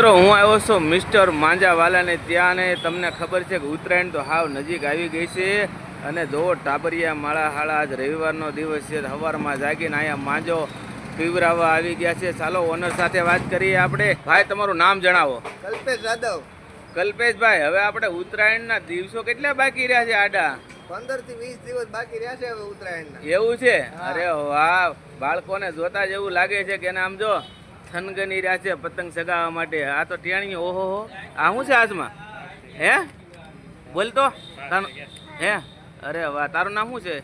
મિત્રો હું આવ્યો છું મિસ્ટર માંજાવાલાને ત્યાં ને તમને ખબર છે કે ઉત્તરાયણ તો હાવ નજીક આવી ગઈ છે અને જો ટાબરિયા માળા હાળા આજ રવિવારનો દિવસ છે સવારમાં જાગીને અહીંયા માંજો પીવરાવા આવી ગયા છે. ચાલો ઓનર સાથે વાત કરીએ આપણે. ભાઈ તમારું નામ જણાવો. કલ્પેશ જાદવ. કલ્પેશભાઈ હવે આપણે ઉત્તરાયણના દિવસો કેટલા બાકી રહ્યા છે આડા? પંદરથી વીસ દિવસ બાકી રહ્યા છે હવે ઉત્તરાયણના. એવું છે? અરે વાહ બાળકોને જોતા જ એવું લાગે છે કે આમ જો થનગની રહ્યા છે, પતંગ સગાવવા માટે. આ તો ટેણી ઓહો હો. આ શું છે આજમાં? હે? બોલ તો. હે? અરે વાહ, તારું નામ શું છે?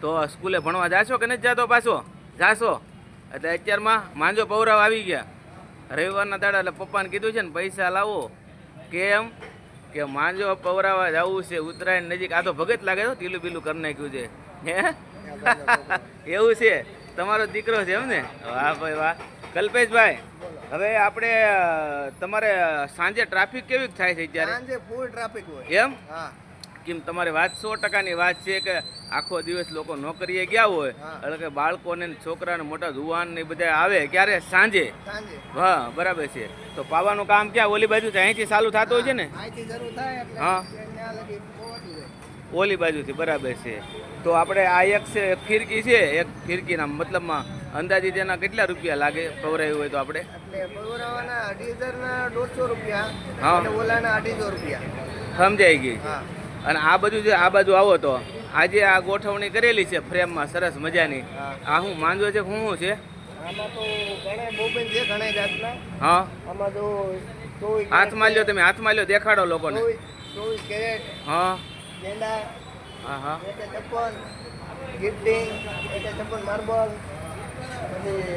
તો સ્કૂલે ભણવા જાશો કે નથી જાતો પાછો? જાશો. એટલે અત્યારમાં માંજો પૌરાવ આવી ગયા. રવિવારના દાડા એટલે પપ્પાને કીધું છે ને, પૈસા લાવો. કેમ? કે માંજો પૌરાવા જવું છે. ઉત્તરાયણ નજીક આ તો ભગત લાગે તો ટીલું પીલું કરી નાખ્યું છે. હે? એવું છે. તમારો દીકરો છે એમ ને? વાહ ભાઈ વાહ. કલ્પેશભાઈ હવે આપણે તમારે સાંજે ટ્રાફિક કેવી થાય છે અત્યારે? સાંજે ફૂલ ટ્રાફિક હોય. એમ? હા. કેમ તમારી વાત સો ટકાની વાત છે કે આખો દિવસ લોકો નોકરીએ ગયા હોય એટલે કે બાળકોને છોકરાને મોટા જુવાન ને બધા આવે ક્યારે? સાંજે? હા બરાબર છે. તો પાવાનું કામ ક્યાં? ઓલી બાજુ અહીંથી ચાલુ થતું હોય છે ને? હા. ઓલી બાજુથી બરાબર છે. તો આપણે આ એક છે ફિરકી છે એક ફિરકીના મતલબમાં અંદાજિત તેના કેટલા રૂપિયા લાગે પવરાયું હોય તો આપણે? એટલે પૌરાવાના અઢી હજારના દોઢસો રૂપિયા હા. ઓલાના અઢીસો રૂપિયા. સમજાઈ ગઈ. હા. અને આ બાજુ જે આ બાજુ આવો તો આજે આ ગોઠવણી કરેલી છે ફ્રેમમાં સરસ મજાની. આ હું માંજો છે હું શું છે? આમાં તો ઘણા બોબેન છે ઘણા જાતના. હા. આમાં તો હાથમાં લ્યો તમે હાથમાં લ્યો દેખાડો લોકોને. ચોવીસ કેરેટ હા. ગેંડા હા હા. એકે છપ્પન ગિફ્ટિંગ એકે છપ્પન માર્બલ. પછી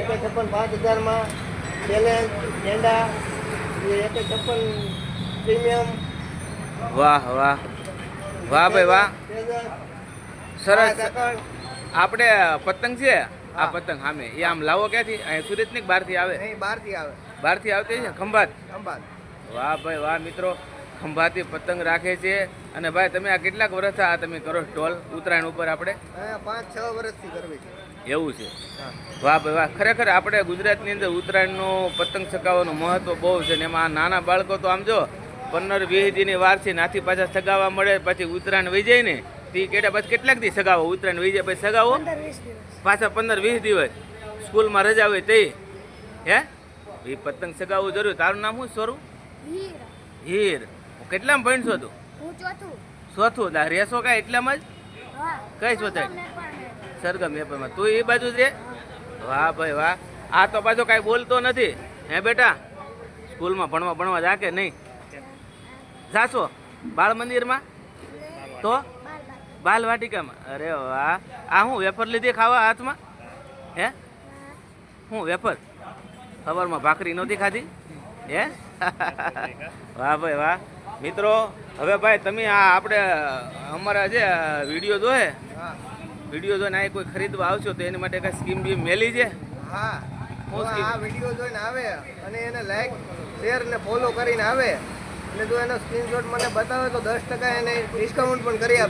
એક છપ્પન પાંચ હજારમાં ચેલેન્જ ગેંડા એક એકે છપ્પન પ્રીમિયમ વાહ વાહ. વાહ ભાઈ વાહ. સરસ. આપણે પતંગ છે આ પતંગ સામે એ આમ લાવો ક્યાંથી? અહીંયા સુરતની બહારથી આવે? બહારથી આવે. બહારથી આવતી છે ખંભાત? ખંભાત. વાહ ભાઈ વાહ મિત્રો. ખંભાતી પતંગ રાખે છે. અને ભાઈ તમે આ કેટલાક વર્ષ આ તમે કરો સ્ટોલ ઉત્તરાયણ ઉપર આપણે? પાંચ છ વર્ષથી કરવી છે. એવું છે. વાહ ભાઈ વાહ. ખરેખર આપણે ગુજરાતની અંદર ઉત્તરાયણનું પતંગ ચગાવવાનું મહત્વ બહુ છે ને એમાં આ નાના બાળકો તો આમ જો પંદર વીસ દીની વાર છે નાથી પાછા સગાવવા મળે પછી ઉત્તરાયણ વહી જાય ને તે કેટા પછી કેટલાક દી સગાવો? ઉત્તરાયણ વહી જાય પછી સગાવો? પાછા પંદર વીસ દિવસ. સ્કૂલમાં રજા હોય તે હે? એ પતંગ સગાવવું જરૂર. તારું નામ શું? સ્વરૂપ? હીર. કેટલામાં ભણશો તું હું ચોથું. ચોથું. લા રેસો કાંઈ એટલામાં જ? કઈ શોધાય સરગમ વેપારમાં તું એ બાજુ જ રે. વાહ ભાઈ વાહ. આ તો પાછો કાંઈ બોલતો નથી. હે બેટા? સ્કૂલમાં ભણવા ભણવા જા કે નહીં? જાશો? બાળ મંદિરમાં? તો? બાલ વાટિકામાં અરે વાહ. આ હું વેફર લીધી ખાવા હાથમાં? હે? હું વેફર? ખબરમાં ભાખરી નહોતી ખાધી? હે? વાહ ભાઈ વાહ. મિત્રો હવે ભાઈ તમે આ આપણે અમારા જે વીડિયો જોએ વીડિયો જોઈને આ કોઈ ખરીદવા આવશો તો એની માટે કઈ સ્કીમ બી મેલી છે? હા. આ વીડિયો જોઈને આવે અને એને લાઈક શેર ને ફોલો કરીને આવે. અને જો એનો સ્ક્રીનશોટ મને બતાવે તો દસ ટકા એને ડિસ્કાઉન્ટ પણ કરી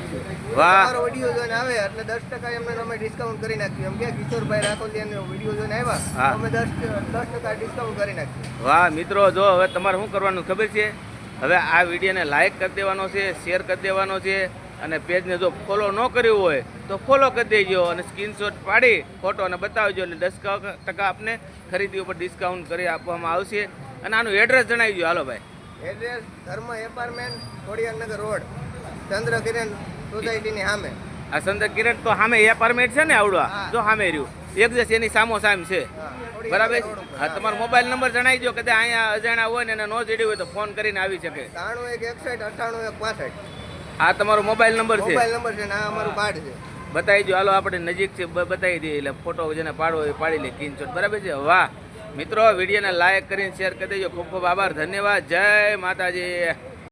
વાહ. તમારો વીડિયો જોઈને આવે એટલે દસ ટકા એમને અમે ડિસ્કાઉન્ટ કરી નાખ્યું એમ કે કિશોરભાઈ રાખોલિયાનો વીડિયો જોઈને આવ્યા અમે દસ દસ ટકા ડિસ્કાઉન્ટ કરી નાખ્યું વાહ મિત્રો જો હવે તમારે શું કરવાનું ખબર છે? હવે આ વિડીયોને લાઇક કરી દેવાનો છે શેર કરી દેવાનો છે અને પેજને જો ફોલો ન કર્યું હોય તો ફોલો કરી દેજો અને સ્ક્રીનશોટ પાડી ફોટો અને બતાવજો એટલે દસ ટકા આપને ખરીદી ઉપર ડિસ્કાઉન્ટ કરી આપવામાં આવશે. અને આનું એડ્રેસ જણાવી દો. હાલો ભાઈ. એડ્રેસ ધર્મ એપાર્ટમેન્ટ ખોડિયારનગર રોડ ચંદ્ર સોસાયટીની સામે. આ સંદર કિરણ તો સામે એપાર્ટમેન્ટ છે ને આવડવા જો સામે રહ્યું. એક દિવસ એની સામો સામ છે બરાબર? હા તમારો મોબાઈલ નંબર જણાવી દો કદાચ અહીંયા અજાણ્યા હોય ને એને ન જડ્યું હોય તો ફોન કરીને આવી શકે. ત્રાણું એક એકસઠ અઠ્ઠાણું એક પાસઠ. આ તમારો મોબાઈલ નંબર છે? મોબાઈલ નંબર છે ને આ અમારું કાર્ડ છે. બતાવી દો હાલો આપણે નજીક છે બતાવી દઈએ એટલે ફોટો જેને પાડવો એ પાડી લે સ્ક્રીનશોટ બરાબર છે? વાહ. મિત્રો વિડીયોને લાઈક કરીને શેર કરી દેજો. ખૂબ ખૂબ આભાર ધન્યવાદ. જય માતાજી.